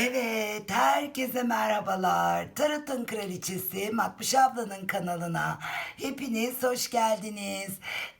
Evet, herkese merhabalar. Tarot'un Kraliçesi Makbuş ablanın kanalına hepiniz hoş geldiniz.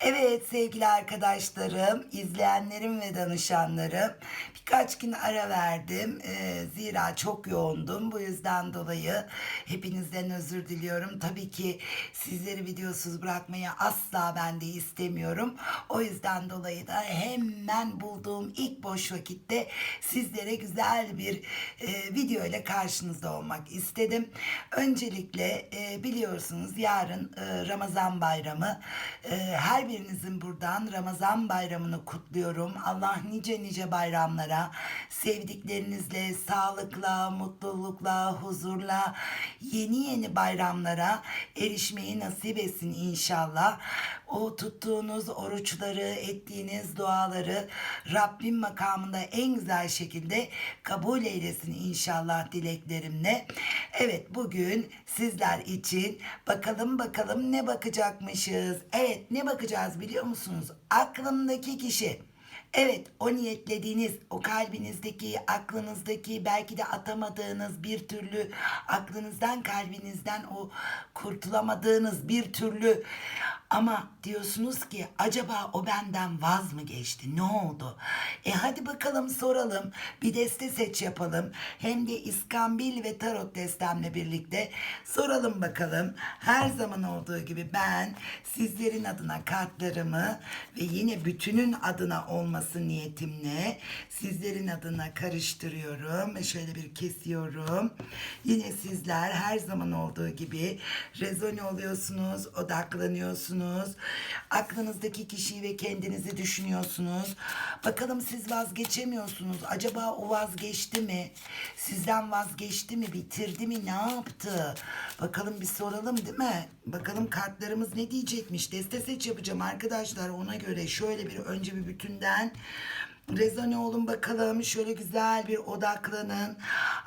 Evet sevgili arkadaşlarım, izleyenlerim ve danışanlarım birkaç gün ara verdim. Ee, zira çok yoğundum. Bu yüzden dolayı hepinizden özür diliyorum. Tabii ki sizleri videosuz bırakmayı asla ben de istemiyorum. O yüzden dolayı da hemen bulduğum ilk boş vakitte sizlere güzel bir e, video ile karşınızda olmak istedim. Öncelikle e, biliyorsunuz yarın e, Ramazan bayramı. E, her birinizin buradan Ramazan bayramını kutluyorum. Allah nice nice bayramlara sevdiklerinizle, sağlıkla, mutlulukla, huzurla, yeni yeni bayramlara erişmeyi nasip etsin inşallah. O tuttuğunuz oruçları, ettiğiniz duaları Rabbim makamında en güzel şekilde kabul eylesin inşallah dileklerimle. Evet bugün sizler için bakalım bakalım ne bakacakmışız. Evet ne bakacağız biliyor musunuz? Aklımdaki kişi. Evet o niyetlediğiniz o kalbinizdeki aklınızdaki belki de atamadığınız bir türlü aklınızdan kalbinizden o kurtulamadığınız bir türlü ama diyorsunuz ki acaba o benden vaz mı geçti? Ne oldu? E hadi bakalım soralım. Bir deste seç yapalım. Hem de İskambil ve Tarot destemle birlikte soralım bakalım. Her zaman olduğu gibi ben sizlerin adına kartlarımı ve yine bütünün adına olması niyetimle sizlerin adına karıştırıyorum. Ve Şöyle bir kesiyorum. Yine sizler her zaman olduğu gibi rezone oluyorsunuz, odaklanıyorsunuz. Aklınızdaki kişiyi ve kendinizi düşünüyorsunuz. Bakalım siz vazgeçemiyorsunuz. Acaba o vazgeçti mi? Sizden vazgeçti mi? Bitirdi mi? Ne yaptı? Bakalım bir soralım değil mi? Bakalım kartlarımız ne diyecekmiş? Deste seç yapacağım arkadaşlar ona göre. Şöyle bir önce bir bütünden Rezone olun bakalım. Şöyle güzel bir odaklanın.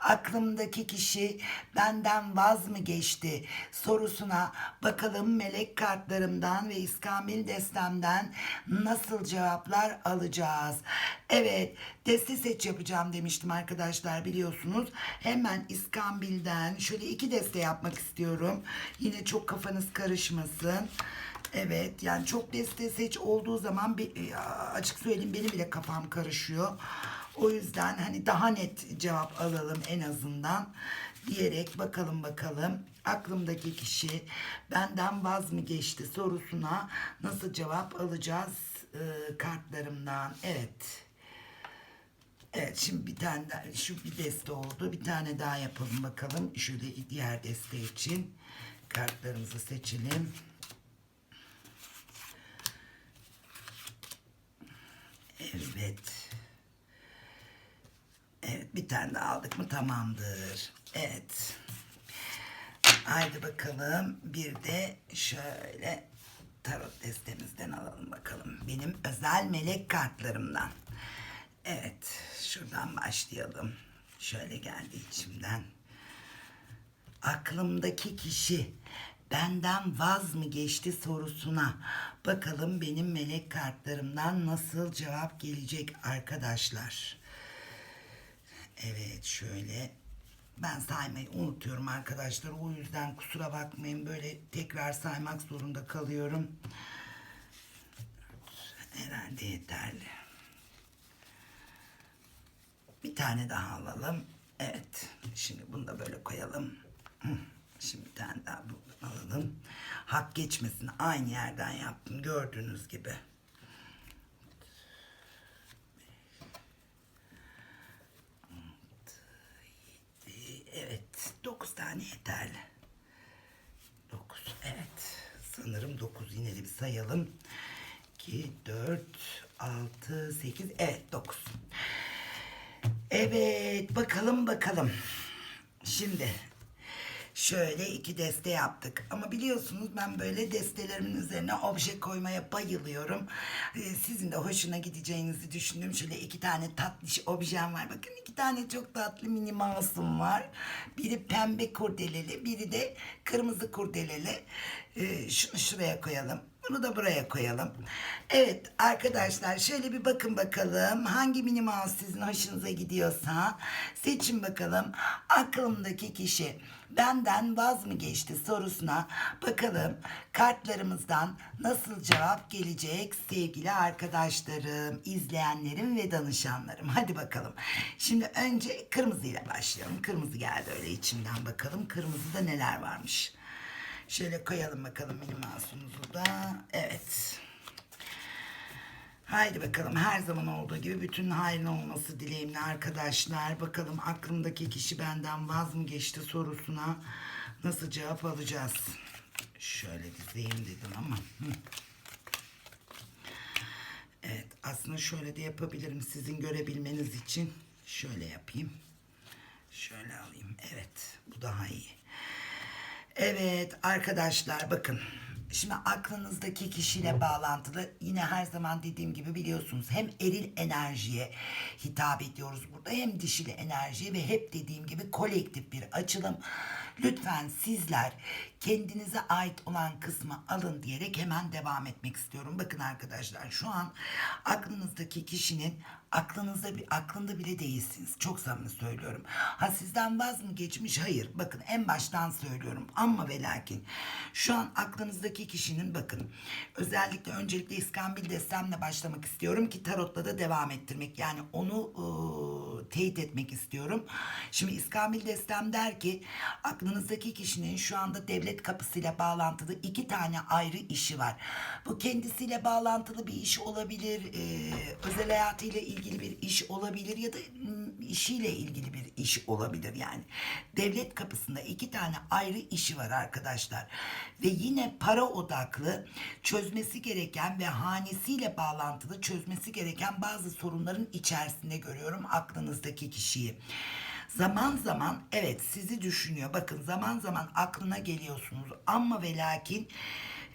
Aklımdaki kişi benden vaz mı geçti sorusuna bakalım melek kartlarımdan ve İskambil destemden nasıl cevaplar alacağız. Evet deste seç yapacağım demiştim arkadaşlar biliyorsunuz. Hemen İskambil'den şöyle iki deste yapmak istiyorum. Yine çok kafanız karışmasın. Evet yani çok deste seç olduğu zaman bir, e, açık söyleyeyim benim bile kafam karışıyor. O yüzden hani daha net cevap alalım en azından diyerek bakalım bakalım aklımdaki kişi benden vaz mı geçti sorusuna nasıl cevap alacağız e, kartlarımdan. Evet. Evet şimdi bir tane daha, şu bir deste oldu. Bir tane daha yapalım bakalım. Şöyle diğer deste için kartlarımızı seçelim. Evet. Evet bir tane daha aldık mı tamamdır. Evet. Haydi bakalım bir de şöyle tarot destemizden alalım bakalım. Benim özel melek kartlarımdan. Evet şuradan başlayalım. Şöyle geldi içimden. Aklımdaki kişi benden vaz mı geçti sorusuna bakalım benim melek kartlarımdan nasıl cevap gelecek arkadaşlar. Evet şöyle ben saymayı unutuyorum arkadaşlar. O yüzden kusura bakmayın böyle tekrar saymak zorunda kalıyorum. Herhalde yeterli. Bir tane daha alalım. Evet. Şimdi bunu da böyle koyalım. Hı. Şimdi bir tane daha buradan alalım. Hak geçmesin. Aynı yerden yaptım. Gördüğünüz gibi. Evet. Dokuz tane yeterli. Dokuz. Evet. Sanırım dokuz. Yine de bir sayalım. 2, 4, 6, 8. Evet dokuz. Evet bakalım bakalım. Şimdi şöyle iki deste yaptık. Ama biliyorsunuz ben böyle destelerimin üzerine obje koymaya bayılıyorum. Ee, sizin de hoşuna gideceğinizi düşündüm. Şöyle iki tane tatlış objem var. Bakın iki tane çok tatlı mini mouse'um var. Biri pembe kurdeleli, biri de kırmızı kurdeleli. Ee, şunu şuraya koyalım. Bunu da buraya koyalım. Evet arkadaşlar şöyle bir bakın bakalım. Hangi mini mouse sizin hoşunuza gidiyorsa seçin bakalım. Aklımdaki kişi benden vaz mı geçti sorusuna bakalım kartlarımızdan nasıl cevap gelecek sevgili arkadaşlarım, izleyenlerim ve danışanlarım. Hadi bakalım. Şimdi önce kırmızıyla başlayalım. Kırmızı geldi öyle içimden bakalım. Kırmızıda neler varmış. Şöyle koyalım bakalım mini mouse'umuzu da. Evet. Haydi bakalım her zaman olduğu gibi bütün hayrın olması dileğimle arkadaşlar. Bakalım aklımdaki kişi benden vaz mı geçti sorusuna nasıl cevap alacağız. Şöyle dizeyim dedim ama. Evet aslında şöyle de yapabilirim sizin görebilmeniz için. Şöyle yapayım. Şöyle alayım. Evet bu daha iyi. Evet arkadaşlar bakın. Şimdi aklınızdaki kişiyle bağlantılı yine her zaman dediğim gibi biliyorsunuz hem eril enerjiye hitap ediyoruz burada hem dişil enerjiye ve hep dediğim gibi kolektif bir açılım. Lütfen sizler kendinize ait olan kısmı alın diyerek hemen devam etmek istiyorum. Bakın arkadaşlar şu an aklınızdaki kişinin aklınızda bir aklında bile değilsiniz. Çok samimi söylüyorum. Ha sizden vaz mı geçmiş? Hayır. Bakın en baştan söylüyorum. Ama ve lakin şu an aklınızdaki kişinin bakın özellikle öncelikle İskambil destemle başlamak istiyorum ki tarotla da devam ettirmek. Yani onu ıı, teyit etmek istiyorum. Şimdi İskambil destem der ki aklınızdaki kişinin şu anda devlet kapısıyla bağlantılı iki tane ayrı işi var. Bu kendisiyle bağlantılı bir iş olabilir, e, özel hayatıyla ilgili bir iş olabilir ya da mm, işiyle ilgili bir iş olabilir yani. Devlet kapısında iki tane ayrı işi var arkadaşlar. Ve yine para odaklı çözmesi gereken ve hanesiyle bağlantılı çözmesi gereken bazı sorunların içerisinde görüyorum aklınızdaki kişiyi. Zaman zaman evet sizi düşünüyor. Bakın zaman zaman aklına geliyorsunuz ama ve lakin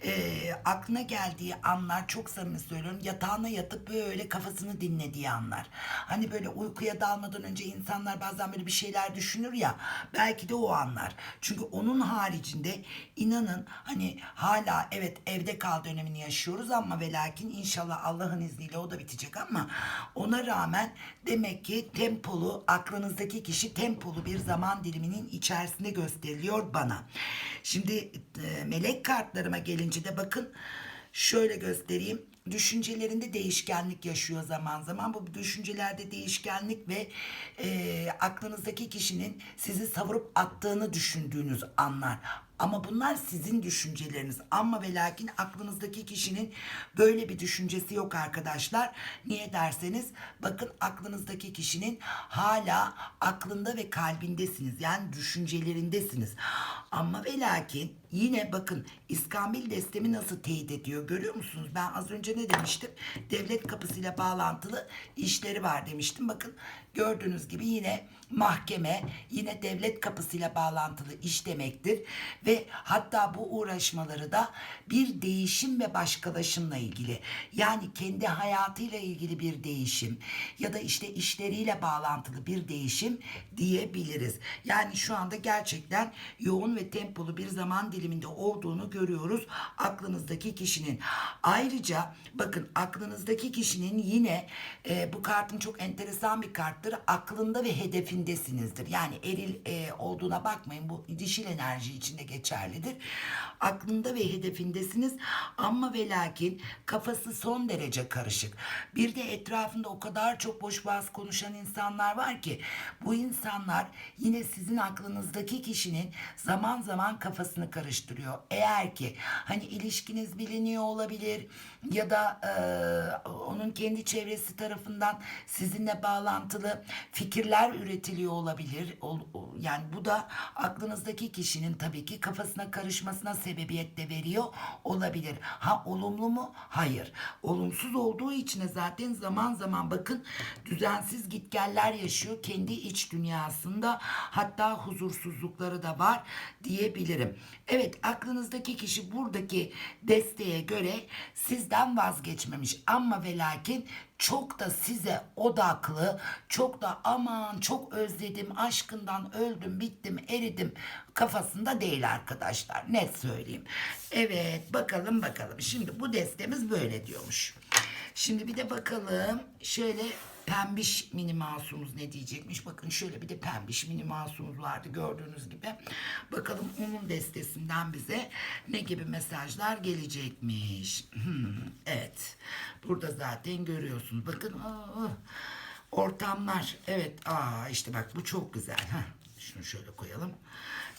e, aklına geldiği anlar çok samimi söylüyorum yatağına yatıp böyle kafasını dinlediği anlar. Hani böyle uykuya dalmadan önce insanlar bazen böyle bir şeyler düşünür ya belki de o anlar. Çünkü onun haricinde inanın hani hala evet evde kal dönemini yaşıyoruz ama ve lakin inşallah Allah'ın izniyle o da bitecek ama ona rağmen demek ki tempolu aklınızdaki kişi tempolu bir zaman diliminin içerisinde gösteriliyor bana. Şimdi e, melek kartlarıma gelince de bakın şöyle göstereyim. Düşüncelerinde değişkenlik yaşıyor zaman zaman. Bu düşüncelerde değişkenlik ve e, aklınızdaki kişinin sizi savurup attığını düşündüğünüz anlar. Ama bunlar sizin düşünceleriniz. Ama ve lakin aklınızdaki kişinin böyle bir düşüncesi yok arkadaşlar. Niye derseniz bakın aklınızdaki kişinin hala aklında ve kalbindesiniz. Yani düşüncelerindesiniz. Ama ve lakin yine bakın İskambil destemi nasıl teyit ediyor görüyor musunuz? Ben az önce ne demiştim? Devlet kapısıyla bağlantılı işleri var demiştim. Bakın gördüğünüz gibi yine mahkeme yine devlet kapısıyla bağlantılı iş demektir ve hatta bu uğraşmaları da bir değişim ve başkalaşımla ilgili yani kendi hayatıyla ilgili bir değişim ya da işte işleriyle bağlantılı bir değişim diyebiliriz. Yani şu anda gerçekten yoğun ve tempolu bir zaman diliminde olduğunu görüyoruz aklınızdaki kişinin. Ayrıca bakın aklınızdaki kişinin yine e, bu kartın çok enteresan bir karttır. Aklında ve hedefindesinizdir. Yani eril e, olduğuna bakmayın. Bu dişil enerji içinde geçerlidir. Aklında ve hedefindesiniz ama ve lakin kafası son derece karışık. Bir de etrafında o kadar çok boş boğaz konuşan insanlar var ki bu insanlar yine sizin aklınızdaki kişinin zaman zaman kafasını karıştırıyor. Eğer ki hani ilişkiniz biliniyor olabilir ya da e, onun kendi çevresi tarafından sizinle bağlantılı fikirler üretiliyor olabilir. Yani bu da aklınızdaki kişinin tabii ki kafasına karışmasına sebebiyet de veriyor olabilir. Ha olumlu mu? Hayır. Olumsuz olduğu için de zaten zaman zaman bakın düzensiz gitgeller yaşıyor kendi iç dünyasında. Hatta huzursuzlukları da var diyebilirim. Evet aklınızdaki kişi buradaki desteğe göre sizden vazgeçmemiş ama ve lakin çok da size odaklı, çok da aman çok özledim, aşkından öldüm, bittim, eridim kafasında değil arkadaşlar. Net söyleyeyim. Evet bakalım bakalım. Şimdi bu destemiz böyle diyormuş. Şimdi bir de bakalım şöyle pembiş mini masumuz ne diyecekmiş. Bakın şöyle bir de pembiş mini masumuz vardı gördüğünüz gibi. Bakalım onun destesinden bize ne gibi mesajlar gelecekmiş. Hmm, evet. Burada zaten görüyorsunuz. Bakın ortamlar. Evet. Aa işte bak bu çok güzel. Şunu şöyle koyalım.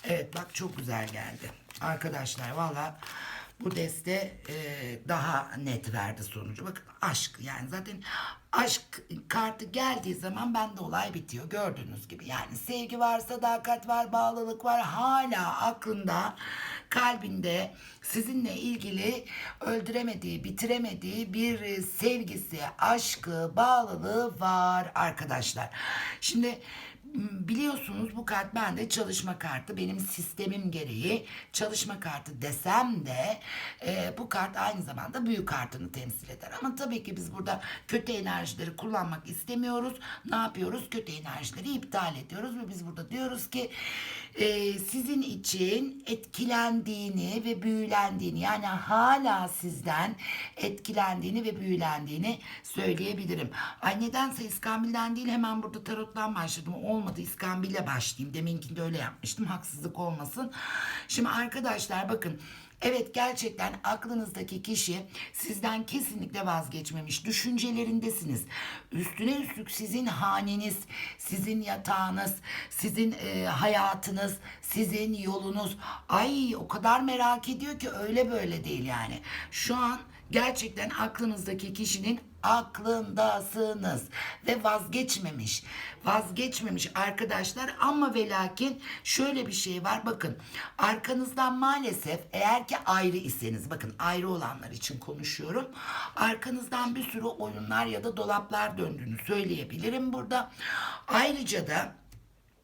Evet bak çok güzel geldi. Arkadaşlar valla bu deste e, daha net verdi sonucu. Bakın aşk yani zaten aşk kartı geldiği zaman bende olay bitiyor. Gördüğünüz gibi yani sevgi var, sadakat var, bağlılık var. Hala aklında, kalbinde sizinle ilgili öldüremediği, bitiremediği bir sevgisi, aşkı, bağlılığı var arkadaşlar. Şimdi biliyorsunuz bu kart bende çalışma kartı. Benim sistemim gereği çalışma kartı desem de e, bu kart aynı zamanda büyük kartını temsil eder. Ama tabii ki biz burada kötü enerjileri kullanmak istemiyoruz. Ne yapıyoruz? Kötü enerjileri iptal ediyoruz ve biz burada diyoruz ki e, sizin için etkilendiğini ve büyülendiğini yani hala sizden etkilendiğini ve büyülendiğini söyleyebilirim. Ay nedense İskambil'den değil hemen burada tarottan başladım. Olmadı İskambil'le başlayayım. Deminkinde öyle yapmıştım. Haksızlık olmasın. Şimdi arkadaşlar bakın Evet gerçekten aklınızdaki kişi sizden kesinlikle vazgeçmemiş. Düşüncelerindesiniz. Üstüne üstlük sizin haneniz, sizin yatağınız, sizin e, hayatınız, sizin yolunuz. Ay o kadar merak ediyor ki öyle böyle değil yani. Şu an gerçekten aklınızdaki kişinin aklındasınız ve vazgeçmemiş. Vazgeçmemiş arkadaşlar ama ve lakin şöyle bir şey var bakın arkanızdan maalesef eğer ki ayrı iseniz bakın ayrı olanlar için konuşuyorum. Arkanızdan bir sürü oyunlar ya da dolaplar döndüğünü söyleyebilirim burada. Ayrıca da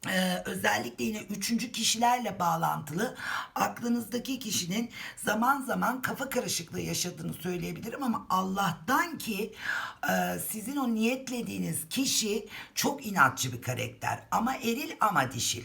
ee, özellikle yine üçüncü kişilerle bağlantılı aklınızdaki kişinin zaman zaman kafa karışıklığı yaşadığını söyleyebilirim ama Allah'tan ki e, sizin o niyetlediğiniz kişi çok inatçı bir karakter ama eril ama dişil.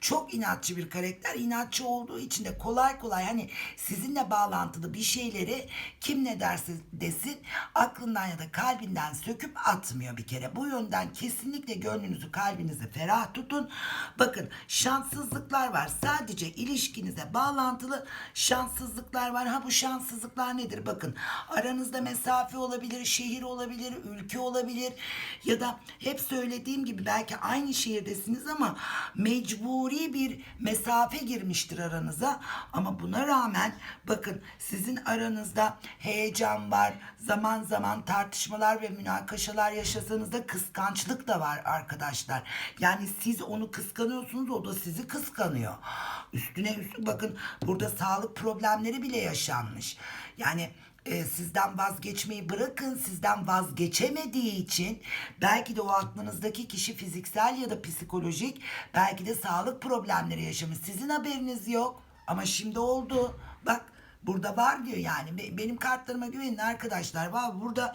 Çok inatçı bir karakter inatçı olduğu için de kolay kolay hani sizinle bağlantılı bir şeyleri kim ne derse desin aklından ya da kalbinden söküp atmıyor bir kere. Bu yönden kesinlikle gönlünüzü kalbinizi ferah tutun Bakın şanssızlıklar var. Sadece ilişkinize bağlantılı şanssızlıklar var. Ha bu şanssızlıklar nedir? Bakın aranızda mesafe olabilir, şehir olabilir, ülke olabilir ya da hep söylediğim gibi belki aynı şehirdesiniz ama mecburi bir mesafe girmiştir aranıza. Ama buna rağmen bakın sizin aranızda heyecan var. Zaman zaman tartışmalar ve münakaşalar yaşasanız da kıskançlık da var arkadaşlar. Yani siz onu kıskanıyorsunuz o da sizi kıskanıyor. Üstüne üstlük bakın burada sağlık problemleri bile yaşanmış. Yani e, sizden vazgeçmeyi bırakın sizden vazgeçemediği için belki de o aklınızdaki kişi fiziksel ya da psikolojik belki de sağlık problemleri yaşamış. Sizin haberiniz yok ama şimdi oldu. Bak Burada var diyor yani Be- benim kartlarıma güvenin arkadaşlar. Var burada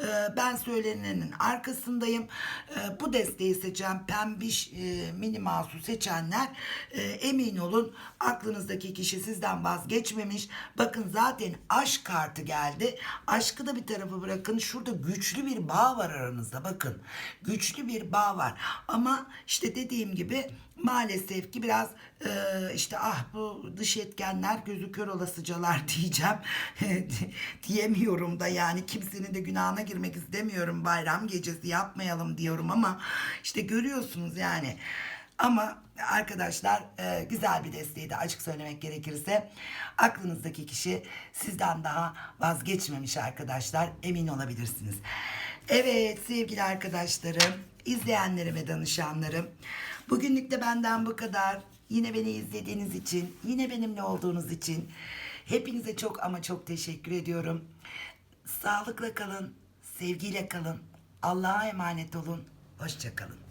e, ben söylenenin arkasındayım. E, bu desteği seçen pembiş e, mini mouse'u seçenler e, emin olun aklınızdaki kişi sizden vazgeçmemiş. Bakın zaten aşk kartı geldi. Aşkı da bir tarafa bırakın. Şurada güçlü bir bağ var aranızda bakın. Güçlü bir bağ var. Ama işte dediğim gibi maalesef ki biraz e, işte ah bu dış etkenler gözü kör olasıcalar diyeceğim diyemiyorum da yani kimsenin de günahına girmek istemiyorum bayram gecesi yapmayalım diyorum ama işte görüyorsunuz yani ama arkadaşlar e, güzel bir desteği açık söylemek gerekirse aklınızdaki kişi sizden daha vazgeçmemiş arkadaşlar emin olabilirsiniz. Evet sevgili arkadaşlarım, izleyenlerim ve danışanlarım. Bugünlük de benden bu kadar. Yine beni izlediğiniz için, yine benimle olduğunuz için hepinize çok ama çok teşekkür ediyorum. Sağlıkla kalın, sevgiyle kalın. Allah'a emanet olun. Hoşçakalın.